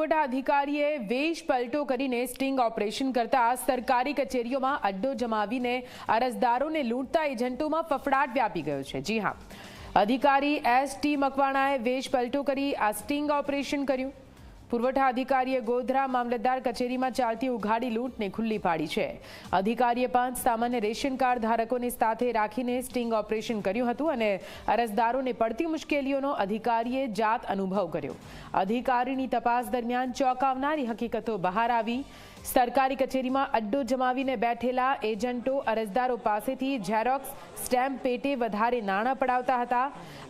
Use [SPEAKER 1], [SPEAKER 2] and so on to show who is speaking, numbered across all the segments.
[SPEAKER 1] પુરવઠા અધિકારીએ વેશ પલટો કરીને સ્ટિંગ ઓપરેશન કરતા સરકારી કચેરીઓમાં અડ્ડો જમાવીને અરજદારોને લૂંટતા એજન્ટોમાં ફફડાટ વ્યાપી ગયો છે. જી હા. અધિકારી એસ ટી મકવાણાએ વેશ પલટો કરી આ સ્ટિંગ ઓપરેશન કર્યું. પુરવઠા અધિકારીએ ગોધરા મામલતદાર કચેરીમાં ચાલતી ઉઘાડી લૂંટને ખુલ્લી પાડી છે. અધિકારીએ પાંચ સામાન્ય રેશન કાર્ડ ધારકોને સાથે રાખીને સ્ટિંગ ઓપરેશન કર્યું હતું અને અરજદારોને પડતી મુશ્કેલીઓનો અધિકારીએ જાત અનુભવ કર્યો. અધિકારીની તપાસ દરમિયાન ચોંકાવનારી હકીકતો બહાર આવી. સરકારી કચેરીમાં અડ્ડો જમાવીને બેઠેલા એજન્ટો અરજદારો પાસેથી ઝેરોક્સ સ્ટેમ્પ પેટે વધારે નાણાં પડાવતા હતા.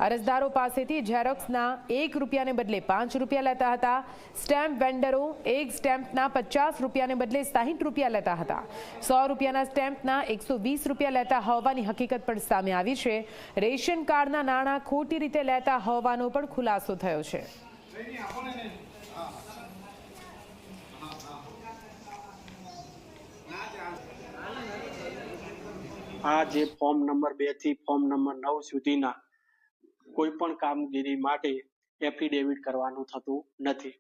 [SPEAKER 1] અરજદારો પાસેથી ઝેરોક્સના એક રૂપિયાને બદલે પાંચ રૂપિયા લેતા હતા. સ્ટેમ્પ વેન્ડરો એક સ્ટેમ્પના પચાસ રૂપિયાને બદલે સાહીઠ રૂપિયા લેતા હતા. સો રૂપિયાના સ્ટેમ્પના એકસો વીસ રૂપિયા લેતા હોવાની હકીકત પણ સામે આવી છે. રેશન કાર્ડના નાણાં ખોટી રીતે લેતા હોવાનો પણ ખુલાસો થયો છે.
[SPEAKER 2] આ જે ફોર્મ નંબર બેથી ફોર્મ નંબર નવ સુધીના કોઈ પણ કામગીરી માટે એફિડેવિટ કરવાનું થતું નથી.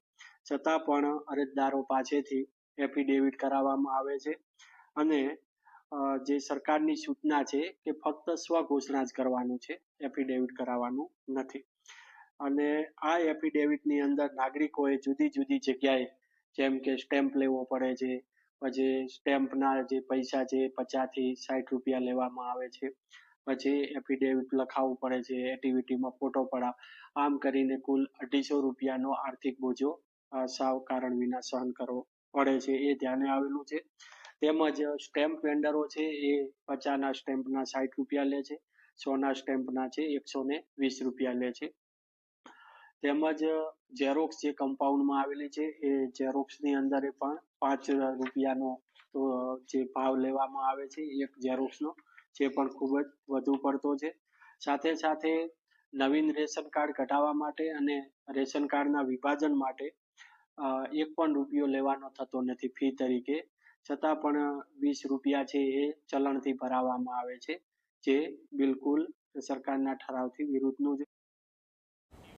[SPEAKER 2] છતાં પણ અરજદારો પાસેથી એફિડેવિટ કરાવવામાં આવે છે અને જે સરકારની સૂચના છે કે ફક્ત સ્વઘોષણા જ કરવાનું છે એફિડેવિટ કરાવવાનું નથી. અને આ એફિડેવિટની અંદર નાગરિકોએ જુદી જુદી જગ્યાએ, જેમ કે સ્ટેમ્પ લેવો પડે છે, પછી સ્ટેમ્પના જે પૈસા છે પચાસથી સાઠ રૂપિયા લેવામાં આવે છે પછી એફિડેવિટ લખાવવું પડે છે એક્ટિવિટીમાં ફોટો પડાવ, આમ કરીને કુલ અઢીસો રૂપિયાનો આર્થિક બોજો સાવ કારણ વિના સહન કરવો પડે છે, એ ધ્યાને આવેલું છે. તેમજ સ્ટેમ્પ વેન્ડરો છે, એ પચાસના સ્ટેમ્પના સાઠ રૂપિયા લે છે, સોના સ્ટેમ્પના છે, એકસો ને વીસ રૂપિયા લે છે. તેમજ ઝેરોક્સ જે કમ્પાઉન્ડમાં આવેલી છે, એ ઝેરોક્સની અંદર પણ પાંચ રૂપિયાનો જે ભાવ લેવામાં આવે છે, એક ઝેરોક્સનો જે પણ ખૂબ જ વધુ પડતો છે. સાથે સાથે નવીન રેશન કાર્ડ કઢાવવા માટે અને રેશન કાર્ડના વિભાજન માટે એક પણ રૂપિયો લેવાનો થતો નથી ફી તરીકે. છતાં પણ વીસ રૂપિયા છે એ ચલણથી ભરાવવામાં આવે છે, જે બિલકુલ સરકારના ઠરાવથી વિરુદ્ધનું છે